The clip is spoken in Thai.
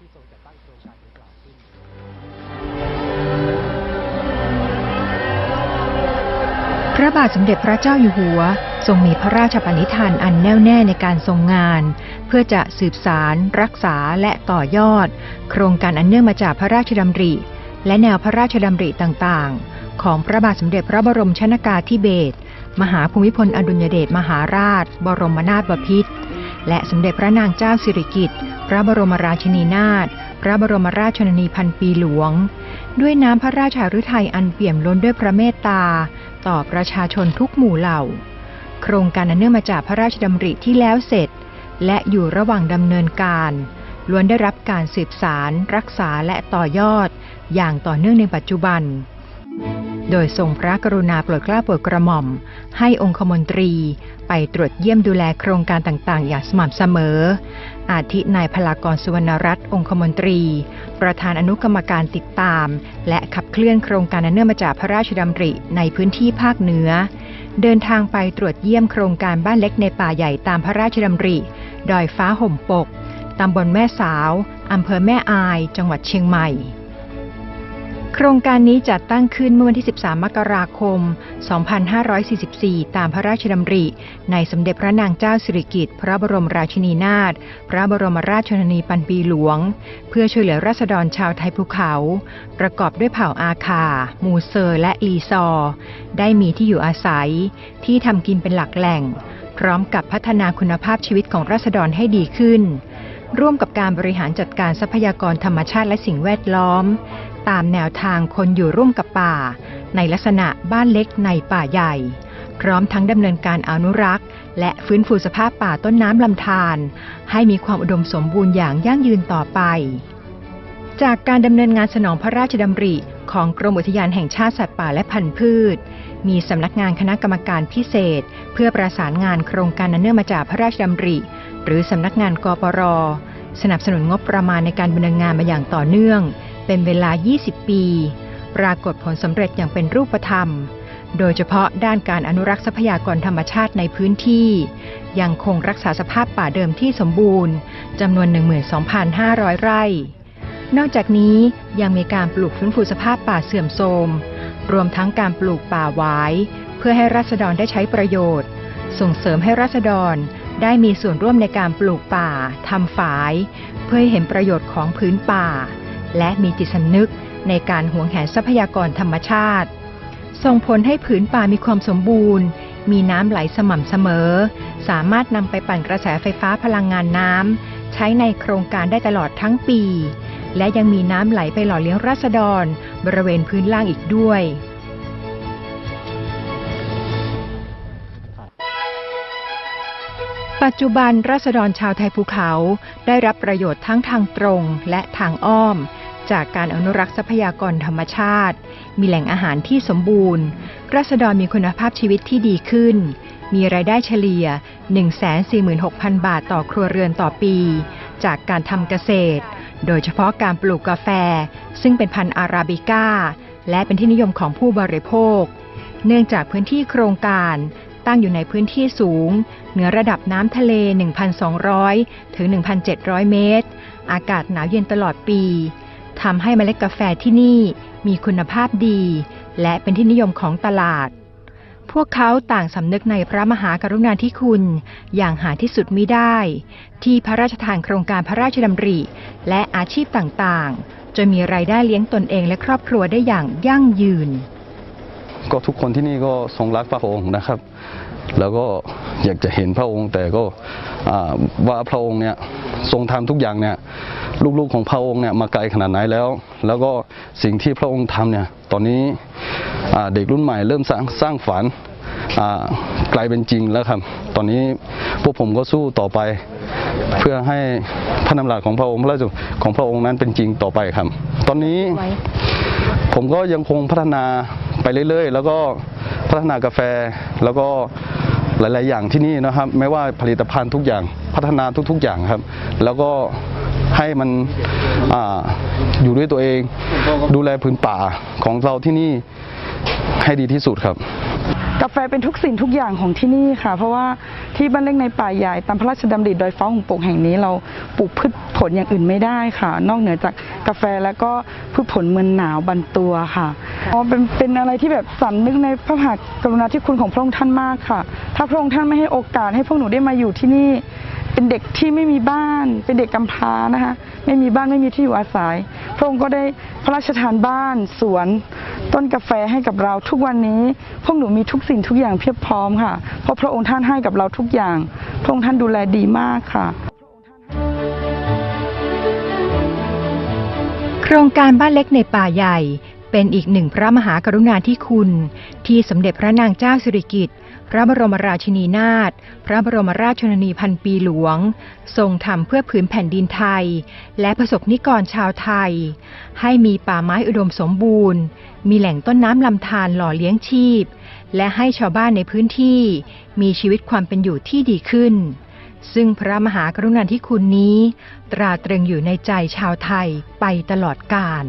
ที่ทรงจัดตั้งโครงการดังกล่าวขึ้นพระบาทสมเด็จพระเจ้าอยู่หัว ทรงมีพระราชปณิธานอันแน่วแน่ในการทรงงาน เพื่อจะสืบสาร รักษาและต่อยอด โครงการอันเนื่องมาจากพระราชดำริ และแนวพระราชดำริต่างๆ ของพระบาทสมเด็จพระบรมชนากาธิเบศรมหาภูมิพลอดุลยเดชมหาราช บรมนาถบพิตรและสมเด็จพระนางเจ้าสิริกิติ์ พระบรมราชินีนาถ พระบรมราชชนนีพันปีหลวง ด้วยน้ำพระราชาฤทัยอันเปี่ยมล้นด้วยพระเมตตา ต่อประชาชนทุกหมู่เหล่า โครงการอันเนื่องมาจากพระราชดำริที่แล้วเสร็จ และอยู่ระหว่างดำเนินการ ล้วนได้รับการสืบสาร รักษาและต่อยอด อย่างต่อเนื่องในปัจจุบัน โดยทรงพระกรุณาโปรดเกล้าโปรดกระหม่อม ให้องคมนตรีไปตรวจเยี่ยมดูแลโครงการต่างๆ อย่างสม่ำเสมอ อาทินายพลากรสุวรรณรัตน์องคมนตรี ประธานอนุกรรมการติดตาม และขับเคลื่อนโครงการอันเนื่องมาจากพระราชดำริในพื้นที่ภาคเหนือ เดินทางไปตรวจเยี่ยมโครงการบ้านเล็กในป่าใหญ่ตามพระราชดำริ ดอยฟ้าห่มปก ตำบลแม่สาว อำเภอแม่อาย จังหวัดเชียงใหม่ โครงการนี้จัดตั้งขึ้นเมื่อวันที่ 13 มกราคม 2544 ตามพระราชดำริ ในสมเด็จพระนางเจ้าสิริกิติ์พระบรมราชินีนาถ พระบรมราชชนนีปันปีหลวง เพื่อช่วยเหลือราษฎรชาวไทยภูเขา ประกอบด้วยเผ่าอาคา มูเซอร์และลีซอ ได้มีที่อยู่อาศัย ที่ทำกินเป็นหลักแหล่ง พร้อมกับพัฒนาคุณภาพชีวิตของราษฎรให้ดีขึ้นร่วมกับการบริหารจัดการทรัพยากรธรรมชาติและสิ่งแวดล้อม ตามแนวทางคนอยู่ร่วมกับป่า ในลักษณะบ้านเล็กในป่าใหญ่ พร้อมทั้งดำเนินการอนุรักษ์ และฟื้นฟูสภาพป่าต้นน้ำลำธารให้มีความอุดมสมบูรณ์อย่างยั่งยืนต่อไป จากการดำเนินงานสนองพระราชดำริของกรมอุทยานแห่งชาติสัตว์ป่าและพันธุ์พืช มีสำนักงานคณะกรรมการพิเศษ เพื่อประสานงานโครงการอันเนื่องมาจากพระราชดำริ หรือสำนักงานกปร สนับสนุนงบประมาณในการดำเนินงานมาอย่างต่อเนื่อง เป็นเวลา 20 ปี ปรากฏผลสำเร็จอย่างเป็นรูปธรรม โดยเฉพาะด้านการอนุรักษ์ทรัพยากรธรรมชาติในพื้นที่ ยังคงรักษาสภาพป่าเดิมที่สมบูรณ์จำนวน 12,500 ไร่ นอกจากนี้ยังมีการปลูกฟื้นฟูสภาพป่าเสื่อมโทรม รวมทั้งการปลูกป่าหวาย เพื่อให้ราษฎรได้ใช้ประโยชน์ ส่งเสริมให้ราษฎรได้มีส่วนร่วมในการปลูกป่าทำฝาย เพื่อให้เห็นประโยชน์ของพื้นป่า และมีจิตสำนึกในการหวงแหนทรัพยากรธรรมชาติ ส่งผลให้ผืนป่ามีความสมบูรณ์ มีน้ำไหลสม่ำเสมอ สามารถนำไปปั่นกระแสไฟฟ้าพลังงานน้ำใช้ในโครงการได้ตลอดทั้งปี และยังมีน้ำไหลไปหล่อเลี้ยงราษฎร บริเวณพื้นล่างอีกด้วยปัจจุบันราษฎรชาวไทยภูเขาได้รับประโยชน์ทั้งทางตรงและทางอ้อม จากการอนุรักษ์ทรัพยากรธรรมชาติ มีแหล่งอาหารที่สมบูรณ์ ราษฎรมีคุณภาพชีวิตที่ดีขึ้น มีรายได้เฉลี่ย 146,000 บาทต่อครัวเรือนต่อปี จากการทำเกษตร โดยเฉพาะการปลูกกาแฟ ซึ่งเป็นพันธุ์อาราบิก้า และเป็นที่นิยมของผู้บริโภค เนื่องจากพื้นที่โครงการตั้งอยู่ในพื้นที่สูง เหนือระดับน้ำทะเล 1,200 ถึง 1,700 เมตร อากาศหนาวเย็นตลอดปี ทำให้เมล็ดกาแฟที่นี่มีคุณภาพดี และเป็นที่นิยมของตลาด พวกเขาต่างสำนึกในพระมหากรุณาธิคุณ อย่างหาที่สุดมิได้ ที่พระราชทานโครงการพระราชดำริ และอาชีพต่างๆ จนมีรายได้เลี้ยงตนเองและครอบครัวได้อย่างยั่งยืน ก็ทุกคนที่นี่ก็ทรงรักพระองค์นะครับ แล้วก็อยากจะเห็นพระองค์แต่ก็ว่าพระองค์เนี่ย ทรงทำทุกอย่างเนี่ยลูกๆของพระองค์เนี่ยมาไกลขนาดไหนแล้ว แล้วก็สิ่งที่พระองค์ทำเนี่ยตอนนี้เด็กรุ่นใหม่เริ่มสร้างสร้างฝันกลายเป็นจริงแล้วครับ ตอนนี้พวกผมก็สู้ต่อไป เพื่อให้พระนำรัสของพระองค์พระราชของพระองค์นั้นเป็นจริงต่อไปครับ ตอนนี้ผมก็ยังคงพัฒนาไปเรื่อย ๆ แล้วก็พัฒนากาแฟแล้วก็หลาย ๆ อย่างที่นี่นะครับ ไม่ว่าผลิตภัณฑ์ทุกอย่าง พัฒนาทุก ๆอย่างครับ แล้วก็ให้มันออยู่ด้วยตัวเอง ดูแลพื้นป่าของเราที่นี่ให้ดีที่สุดครับกาแฟเป็นทุกสิ่งทุกอย่างของที่นี่ค่ะ เพราะว่าที่บ้านเล็กในป่าใหญ่ตามพระราชดำริดอยฟ้าหุ่งโป่งแห่งนี้เราปลูกพืชผลอย่างอื่นไม่ได้ค่ะ นอกเหนือจากกาแฟแล้วก็พืชผลเมืองหนาวบันตัวค่ะอ๋อเป็นเป็นอะไรที่แบบสำนึกในพระมหากรุณาธิคุณของพระองค์ท่านมากค่ะ ถ้าพระองค์ท่านไม่ให้โอกาสให้พวกหนูได้มาอยู่ที่นี่ เป็นเด็กที่ไม่มีบ้าน เป็นเด็กกำพร้านะคะไม่มีบ้านไม่มีที่อยู่อาศัย พระองค์ก็ได้พระราชทานบ้านสวน ต้นกาแฟให้กับเราทุกวันนี้ พวกหนูมีทุกสิ่งทุกอย่างเพียบพร้อมค่ะ เพราะพระองค์ท่านให้กับเราทุกอย่าง พระองค์ท่านดูแลดีมากค่ะ โครงการบ้านเล็กในป่าใหญ่ เป็นอีกหนึ่งพระมหากรุณาธิคุณ ที่สมเด็จพระนางเจ้าสิริกิติ์พระบรมราชินีนาถพระบรมราชชนนีพันปีหลวง ทรงทำเพื่อผืนแผ่นดินไทย และประสบนิกรชาวไทย ให้มีป่าไม้อุดมสมบูรณ์ มีแหล่งต้นน้ำลำธารหล่อเลี้ยงชีพ และให้ชาวบ้านในพื้นที่ มีชีวิตความเป็นอยู่ที่ดีขึ้น ซึ่งพระมหากรุณาธิคุณนี้ ตราตรึงอยู่ในใจชาวไทยไปตลอดกาล